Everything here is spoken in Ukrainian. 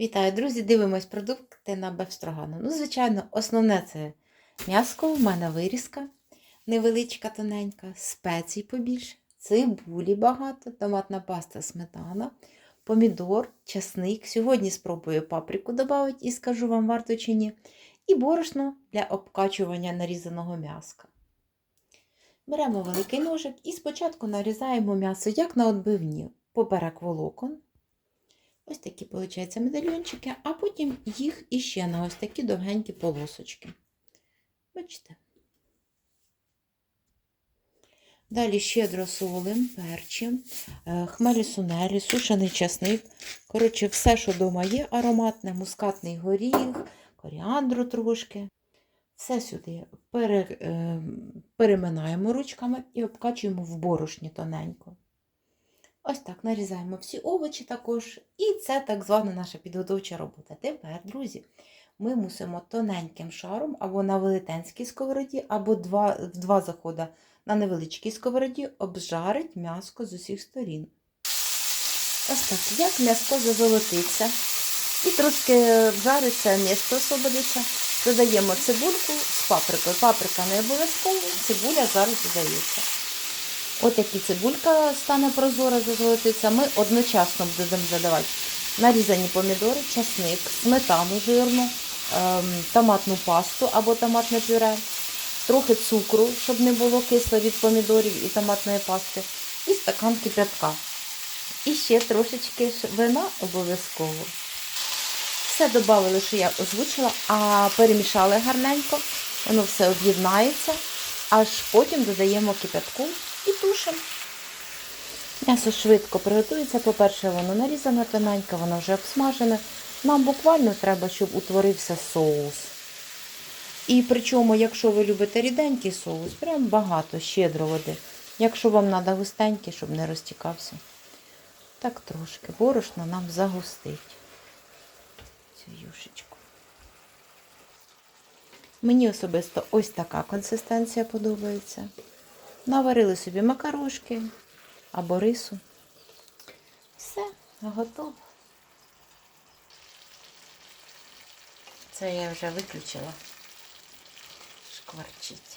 Вітаю, друзі! Дивимось продукти на бефстрогану. Ну, звичайно, основне це м'яско, в мене вирізка невеличка, тоненька, спецій побільше, цибулі багато, томатна паста, сметана, помідор, часник. Сьогодні спробую паприку додати і скажу вам, варто чи ні. І борошно для обкачування нарізаного м'яска. Беремо великий ножик і спочатку нарізаємо м'ясо, як на отбивні, поперек волокон. Ось такі, виходить, медальйончики, а потім їх іще на ось такі довгенькі полосочки. Бачите? Далі щедро солим, перчим, е, хмелі сунелі, сушений часник. Коротше, все, що вдома є, ароматне, мускатний горіх, коріандру трошки. Все сюди е, переминаємо ручками і обкачуємо в борошні тоненько. Ось так нарізаємо всі овочі також. І це так звана наша підготовча робота. Тепер, друзі, ми мусимо тоненьким шаром або на велетенській сковороді, або два, в два заходи на невеличкій сковороді обжарити м'яско з усіх сторін. Ось так, як м'яско зазолотиться і трошки вжариться, м'ясо освободиться, додаємо цибульку з паприкою. Паприка не обов'язково, цибуля зараз додається. От як і цибулька стане прозора, зазолотиться, ми одночасно будемо додавати нарізані помідори, часник, сметану жирну, ем, томатну пасту або томатне пюре, трохи цукру, щоб не було кисло від помідорів і томатної пасти, і стакан кипятка. І ще трошечки вина обов'язково. Все додали, що я озвучила, а перемішали гарненько, воно все об'єднається, аж потім додаємо кипятку і тушимо. М'ясо швидко приготується. По-перше, воно нарізане тоненько, воно вже обсмажене. Нам буквально треба, щоб утворився соус. І причому, якщо ви любите ріденький соус, прям багато, щедро води. Якщо вам треба густенький, щоб не розтікався, так трошки. Борошно нам загустить цю юшечку. Мені особисто ось така консистенція подобається. Наварили собі макарошки або рису. Все, готово. Це я вже виключила. Шкварчить.